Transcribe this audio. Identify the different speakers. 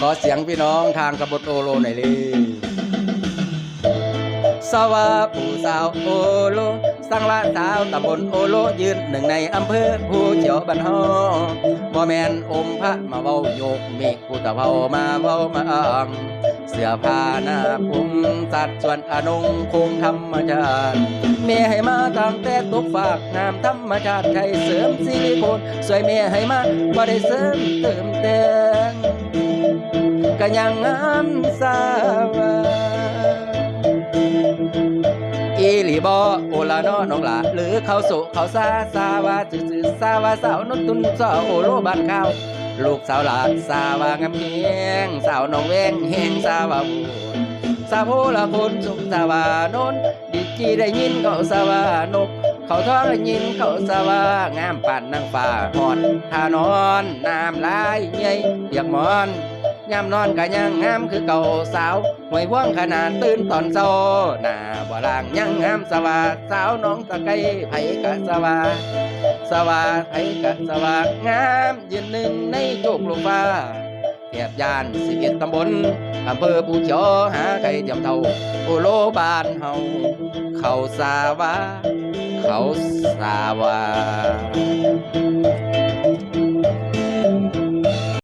Speaker 1: ขอเสียงพี่น้องทางกบฏโอโลหน่อยเลยสวาผู้สาวโอโลสังละสาวตำบลโอโลยืนหนึ่งในอำเภอผู้เจียวบันฮอ บ่แมนอมพระมาเว้าโยกเมฆผู้ตะเภามาเว้ามาอ้างเสื้อผ้าหน้าผมสัดส่วนอนงคงธรรมชาติเมียให้มาตามแต่ตกฝากงามธรรมชาติให้เสริมสิริโคนสวยเมียให้มาบ่ได้เสริมเติมแต่งก็ยังงามสา อีหลีบอโอลาโนน้องหลาหรือเขาสุเขาซาสาวาจือจือสาวาสาวนุตุนสาวโอโลบ้านข้าวลูกสาวหลานสาวางามเฮียงสาวน้องเวงเฮงสาวาบุญสาวโพละคนสุขสาวานนดีจีได้ยินเขาสาวานกเขาท้องได้ยินเขาสาวางามป่านนางฟ้าหอดทานอนน้ำลายใหญ่เปียกมอน ยามนอนก็ยังงามคือเก่าสาวหวยว่วงขนาดตื่นตอนเช้าหน้าบ่ล่างยังงามสว่าสาวน้องตะไคร้ไผกะสว่าสว่าไผกะสว่างามยืนหนึ่งในโจกลงฟ้าแถบยานสิบเอ็ดตำบลอำเภอปูเขียวหาใครเทียมเท่าโอโลบานเฮาเขาสาวาเขาสาวา